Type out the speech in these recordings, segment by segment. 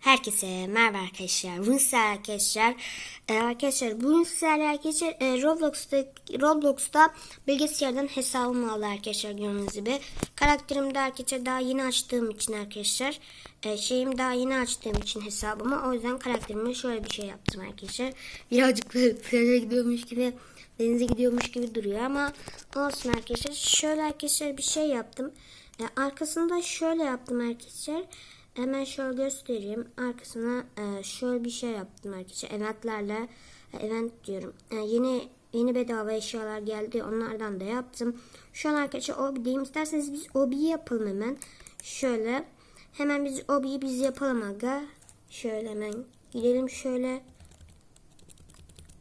Herkese merhaba arkadaşlar. Bugün arkadaşlar. Ee, arkadaşlar bugün sizlerle arkadaşlar e, Roblox'ta Roblox'ta bilgisayardan hesabımı aldı arkadaşlar gördüğünüz gibi. Karakterimi de arkadaşlar daha yeni açtığım için arkadaşlar. E, şeyim daha yeni açtığım için hesabımı. O yüzden karakterime şöyle bir şey yaptım arkadaşlar. Birazcık böyle plaja gidiyormuş gibi denize gidiyormuş gibi duruyor ama olsun arkadaşlar. Şöyle arkadaşlar bir şey yaptım. E, arkasında şöyle yaptım arkadaşlar. Hemen şöyle göstereyim. Arkasına e, şöyle bir şey yaptım arkadaşlar. Eventlerle e, event diyorum. E, yeni yeni bedava eşyalar geldi. Onlardan da yaptım. Şu an arkadaşlar obi diyeyim. İsterseniz biz obiyi yapalım hemen. Şöyle. Hemen biz obiyi biz yapalım aga. Şöyle hemen gidelim şöyle.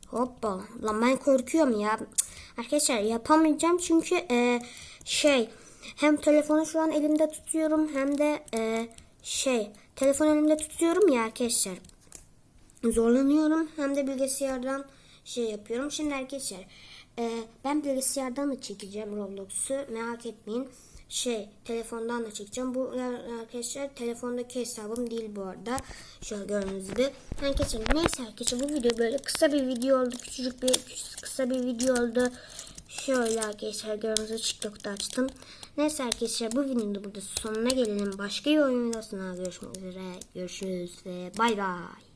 Hoppa. Lan ben korkuyorum ya. Arkadaşlar yapamayacağım çünkü e, şey hem telefonu şu an elimde tutuyorum hem de e, şey telefon elimde tutuyorum ya arkadaşlar. Zorlanıyorum hem de bilgisayardan şey yapıyorum. Şimdi arkadaşlar e, ben bilgisayardan da çekeceğim Roblox'u merak etmeyin. Şey telefondan da çekeceğim. Bu arkadaşlar telefondaki hesabım değil bu arada. Şöyle gördüğünüz gibi. Arkadaşlar neyse arkadaşlar bu video böyle kısa bir video oldu. Küçücük bir kısa bir video oldu. Şöyle arkadaşlar gördüğünüz TikTok'ta açtım. Neyse arkadaşlar bu videonun da burada sonuna gelelim. Başka bir oyun videosuna görüşmek üzere. Görüşürüz ve bay bay.